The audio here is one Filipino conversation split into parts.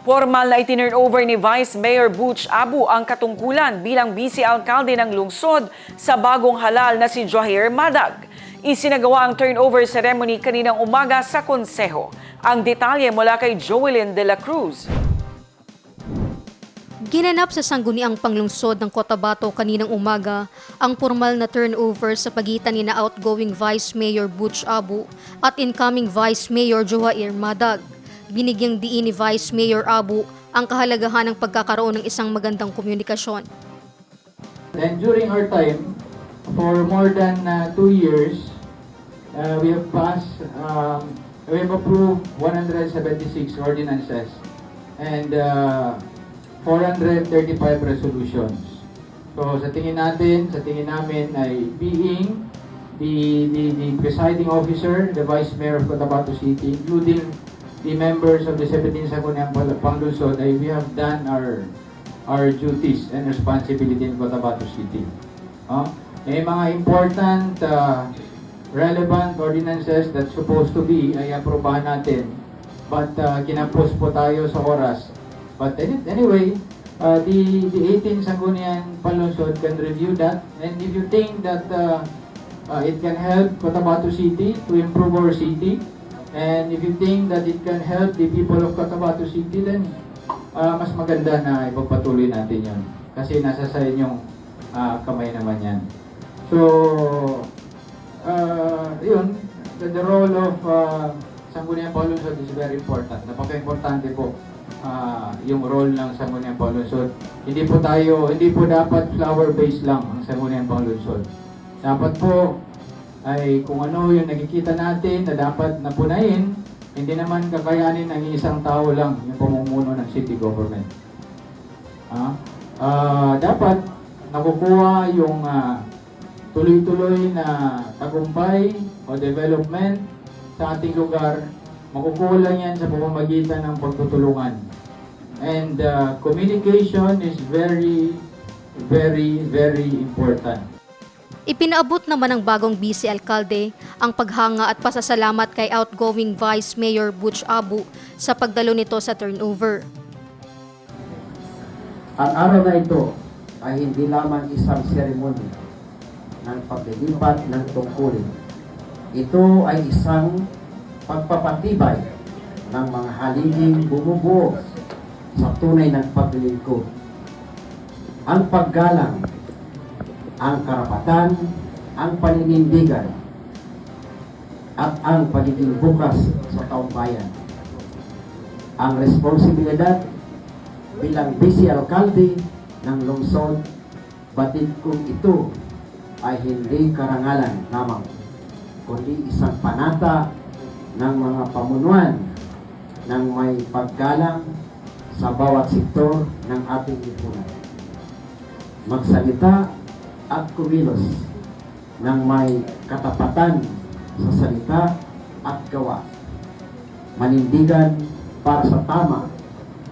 Formal na itinurn over ni Vice Mayor Butch Abu ang katungkulan bilang vice alkalde ng lungsod sa bagong halal na si Johair Madag. Isinagawa ang turnover ceremony kaninang umaga sa konseho. Ang detalye mula kay Joelyn De La Cruz. Ginanap sa sangguniang panglungsod ng Cotabato kaninang umaga ang formal na turnover sa pagitan ni na outgoing Vice Mayor Butch Abu at incoming Vice Mayor Johair Madag. Binigyang diin ni Vice Mayor Abu ang kahalagahan ng pagkakaroon ng isang magandang komunikasyon. And during our time, for more than uh, two years, uh, we have passed, um, we have approved 176 ordinances and uh, 435 resolutions. So sa tingin natin, sa tingin namin ay being the, the, the presiding officer, the Vice Mayor of Cotabato City, including the members of the 17 Sangguniang Panglusod, ay we have done our our duties and responsibility in Cotabato City. Oh, may mga important, uh, relevant ordinances that supposed to be ay aprobahan natin. But uh, kinapos po tayo sa oras. But any- anyway, uh, the, the 18 Sangguniang Palunsod can review that. And if you think that uh, uh, it can help Cotabato City to improve our city, and if you think that it can help the people of Cotabato City, then Ah, mas maganda na ipagpatuloy natin yon kasi nasa sa inyong ah, kamay naman yan. So, uh, yun, the, the role of uh, Sangguniang Paulunsod is very important. Napaka-importante po ah, yung role ng Sangguniang Paulunsod. Hindi po tayo, hindi po dapat flower-based lang ang Sangguniang Paulunsod. Dapat po ay kung ano yung nakikita natin na dapat napunayin, hindi naman kakayanin ng isang tao lang yung pamumuno ng city government. Ah, ah, dapat nakukuha yung ah, tuloy-tuloy na tagumpay o development sa ating lugar, makukuha lang yan sa pamamagitan ng pagtutulungan. And ah, communication is very, very, very important. Ipinaabot naman ng bagong vice alkalde ang paghanga at pasasalamat kay outgoing Vice Mayor Butch Abu sa pagdalo nito sa turnover. Ang araw na ito ay hindi lamang isang seremony ng paglilipat ng tungkulin. Ito ay isang pagpapatibay ng mga haliging bumubuo sa tunay ng paglilingkod. Ang paggalang, ang karapatan, ang paninindigan, at ang pagiging bukas sa taong bayan. Ang responsibilidad bilang vice alkalde ng lungsod, batid kong ito ay hindi karangalan lamang, kundi isang panata ng mga pamunuan ng may paggalang sa bawat sektor ng ating lipunan. Magsalita at kumilos ng may katapatan sa salita at gawa. Manindigan para sa tama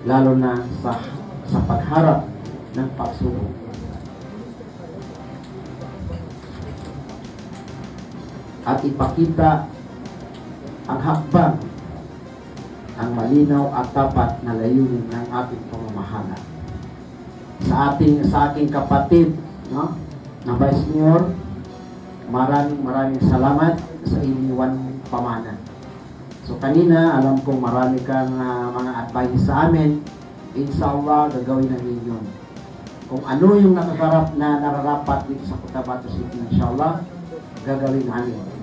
lalo na sa sa pagharap ng pagsubok. At ipakita ang hakbang ang malinaw at tapat na layunin ng ating pamamahala. Sa ating sa aking kapatid, no, na Vice Mayor, maraming maraming salamat sa iniwan pamana. So kanina, alam kong marami kang ah, mga advice sa amin. Inshallah, gagawin namin yun. Kung ano yung nakakarap na nararapat dito sa Cotabato City, inshallah, gagawin namin.